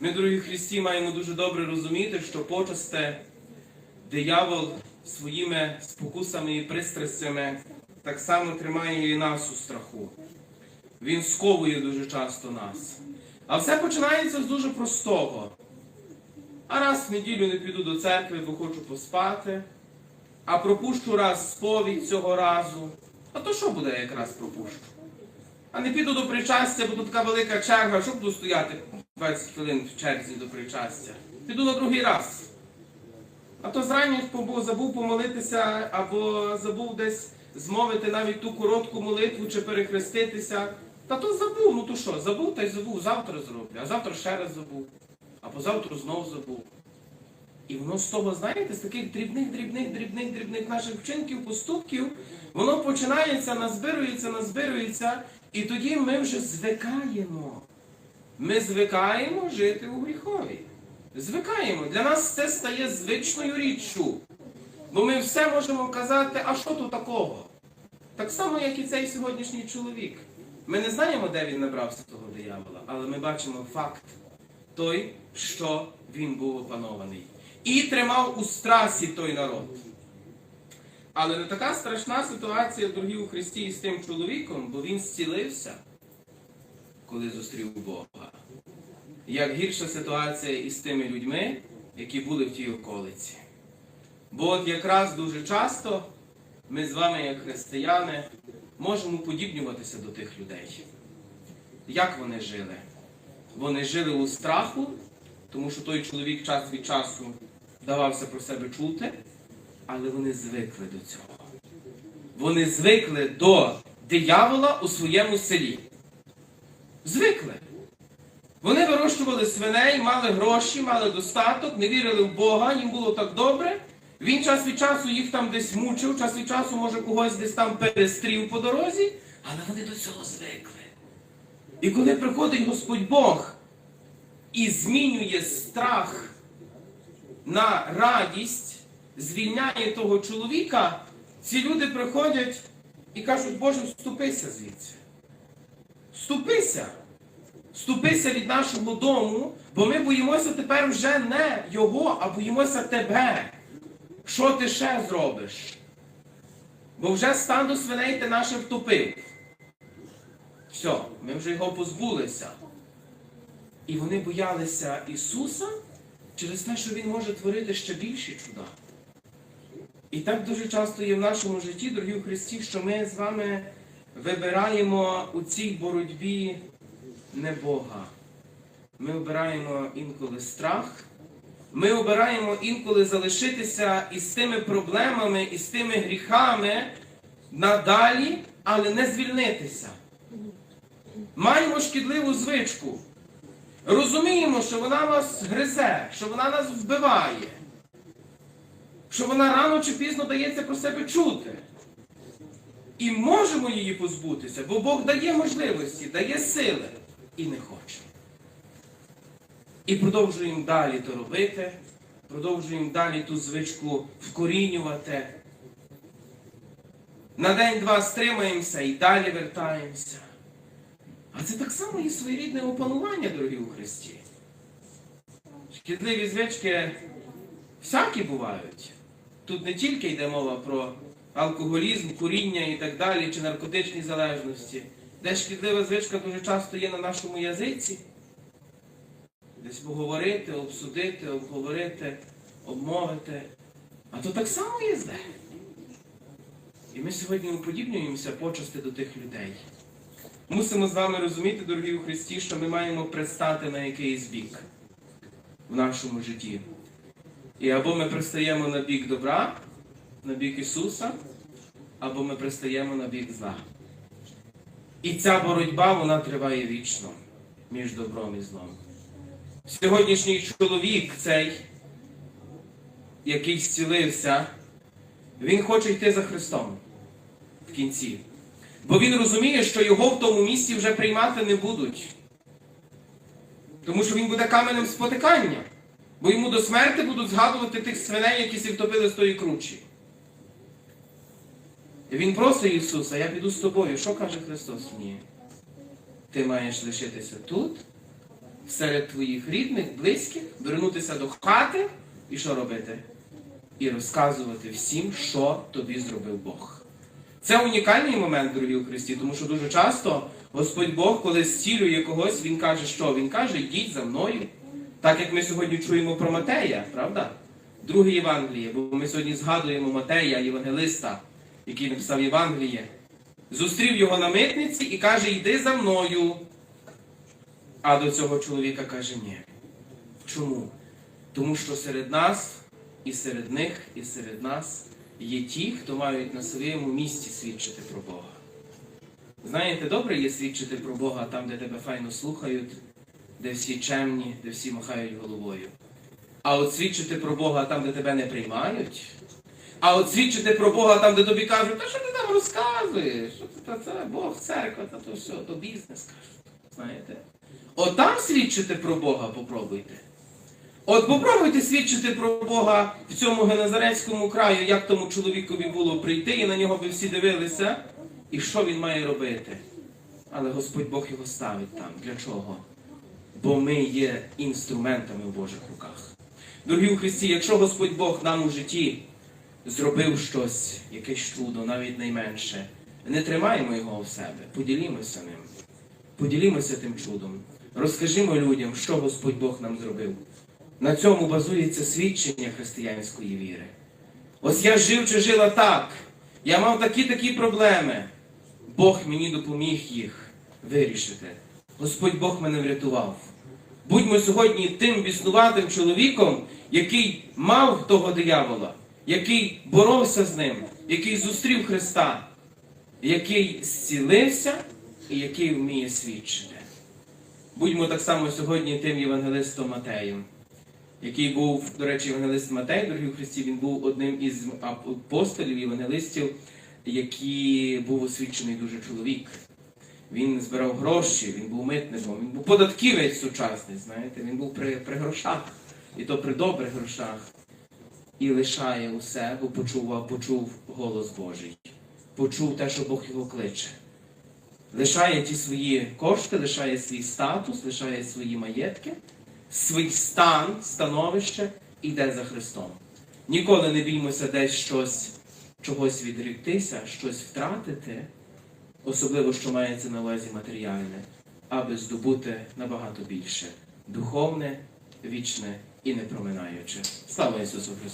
Ми, дорогі Христі, маємо дуже добре розуміти, що почасте диявол своїми спокусами і пристрастями так само тримає і нас у страху. Він сковує дуже часто нас. А все починається з дуже простого. А раз в неділю не піду до церкви, бо хочу поспати, а пропущу раз сповідь цього разу. А то що буде, як раз пропущу? А не піду до причастя, бо тут така велика черга, що буду стояти 20 хвилин в черзі до причастя. Піду на другий раз. А то зрання забув помолитися, або забув десь змовити навіть ту коротку молитву чи перехреститися. Та то забув, ну то що, забув та й забув, завтра зроблю, а завтра ще раз забув, а позавтра знов забув. І воно з того, знаєте, з таких дрібних, дрібних, дрібних, дрібних наших вчинків, поступків, воно починається, назбирується, назбирується, і тоді ми вже звикаємо. Ми звикаємо жити у гріхові. Звикаємо. Для нас це стає звичною річчю. Бо ми все можемо казати, а що тут такого? Так само, як і цей сьогоднішній чоловік. Ми не знаємо, де він набрався того диявола, але ми бачимо факт той, що він був опанований. І тримав у страсі той народ. Але не така страшна ситуація, дорогі у Христі, із тим чоловіком, бо він зцілився, коли зустрів Бога. Як гірша ситуація із тими людьми, які були в тій околиці. Бо от якраз дуже часто ми з вами, як християни, можемо подібнюватися до тих людей. Як вони жили? Вони жили у страху, тому що той чоловік час від часу давався про себе чути, але вони звикли до цього. Вони звикли до диявола у своєму селі. Звикли. Вони вирощували свиней, мали гроші, мали достаток, не вірили в Бога, їм було так добре. Він час від часу їх там десь мучив, час від часу, може, когось десь там перестрів по дорозі, але вони до цього звикли. І коли приходить Господь Бог і змінює страх на радість, звільняє того чоловіка, ці люди приходять і кажуть, Боже, вступися звідси. Вступися. Вступися від нашого дому, бо ми боїмося тепер вже не його, а боїмося тебе. Що ти ще зробиш? Бо вже стадо свиней ти наше втопив. Все, ми вже його позбулися. І вони боялися Ісуса через те, що Він може творити ще більші чуда. І так дуже часто є в нашому житті, дорогі у Христі, що ми з вами вибираємо у цій боротьбі не Бога. Ми обираємо інколи страх. Ми обираємо інколи залишитися із тими проблемами, із тими гріхами надалі, але не звільнитися. Маємо шкідливу звичку. Розуміємо, що вона нас гризе, що вона нас вбиває, що вона рано чи пізно дається про себе чути. І можемо її позбутися, бо Бог дає можливості, дає сили і не хоче. І продовжуємо далі то робити, продовжуємо далі ту звичку вкорінювати. На день-два стримаємося і далі вертаємося. А це так само і своєрідне опанування, дорогі у Христі. Шкідливі звички всякі бувають. Тут не тільки йде мова про алкоголізм, куріння і так далі, чи наркотичні залежності. Де шкідлива звичка дуже часто є на нашому язиці. Десь поговорити, обсудити, обговорити, обмовити. А то так само є зле. І ми сьогодні уподібнюємося почасти до тих людей. Мусимо з вами розуміти, дорогі у Христі, що ми маємо пристати на якийсь бік в нашому житті. І або ми пристаємо на бік добра, на бік Ісуса, або ми пристаємо на бік зла. І ця боротьба вона триває вічно між добром і злом. Сьогоднішній чоловік, цей, який зцілився, він хоче йти за Христом в кінці. Бо він розуміє, що його в тому місці вже приймати не будуть. Тому що він буде каменем спотикання. Бо йому до смерти будуть згадувати тих свиней, які сі втопили з тої кручі. Він просить Ісуса, я піду з тобою. Що каже Христос? Ні. Ти маєш лишитися тут, серед твоїх рідних, близьких, вернутися до хати і що робити? І розказувати всім, що тобі зробив Бог. Це унікальний момент, дорогі у Христі, тому що дуже часто Господь Бог, коли зцілює когось, Він каже, що? Він каже, йдіть за мною. Так як ми сьогодні чуємо про Матея, правда? Друге Євангеліє, бо ми сьогодні згадуємо Матея, євангелиста, який написав Євангеліє. Зустрів його на митниці і каже, йди за мною. А до цього чоловіка каже, ні. Чому? Тому що серед нас, і серед них, і серед нас є ті, хто мають на своєму місці свідчити про Бога. Знаєте, добре є свідчити про Бога там, де тебе файно слухають, де всі чемні, де всі махають головою. А от свідчити про Бога там, де тебе не приймають. А от свідчити про Бога там, де тобі кажуть, та що ти там розказуєш? Що ти, та це Бог, церква, та то все, то бізнес кажуть. Знаєте? От там свідчити про Бога попробуйте. От попробуйте свідчити про Бога в цьому Геназарецькому краю, як тому чоловікові було прийти, і на нього би всі дивилися, і що він має робити. Але Господь Бог його ставить там. Для чого? Бо ми є інструментами в Божих руках. Дорогі у Христі, якщо Господь Бог нам у житті зробив щось, якесь чудо, навіть найменше, не тримаємо його в себе, поділімося ним. Поділімося тим чудом. Розкажімо людям, що Господь Бог нам зробив. На цьому базується свідчення християнської віри. Ось я жив чи жила так. Я мав такі-такі проблеми. Бог мені допоміг їх вирішити. Господь Бог мене врятував. Будьмо сьогодні тим біснуватим чоловіком, який мав того диявола, який боровся з ним, який зустрів Христа, який зцілився і який вміє свідчити. Будьмо так само сьогодні тим євангелистом Матеєм, який був, до речі, євангелист Матей, дорогі Христі, він був одним із апостолів, євангелистів, який був освічений дуже чоловік. Він збирав гроші, він був митником, він був податківець сучасний, знаєте, він був при, при грошах, і то при добрих грошах. І лишає усе, бо почув, почув голос Божий, почув те, що Бог його кличе. Лишає ті свої кошти, лишає свій статус, лишає свої маєтки, свій стан, становище, йде за Христом. Ніколи не біймося десь щось, чогось відріктися, щось втратити, особливо, що мається на увазі матеріальне, аби здобути набагато більше духовне, вічне і непроминаюче. Слава Ісусу Христу!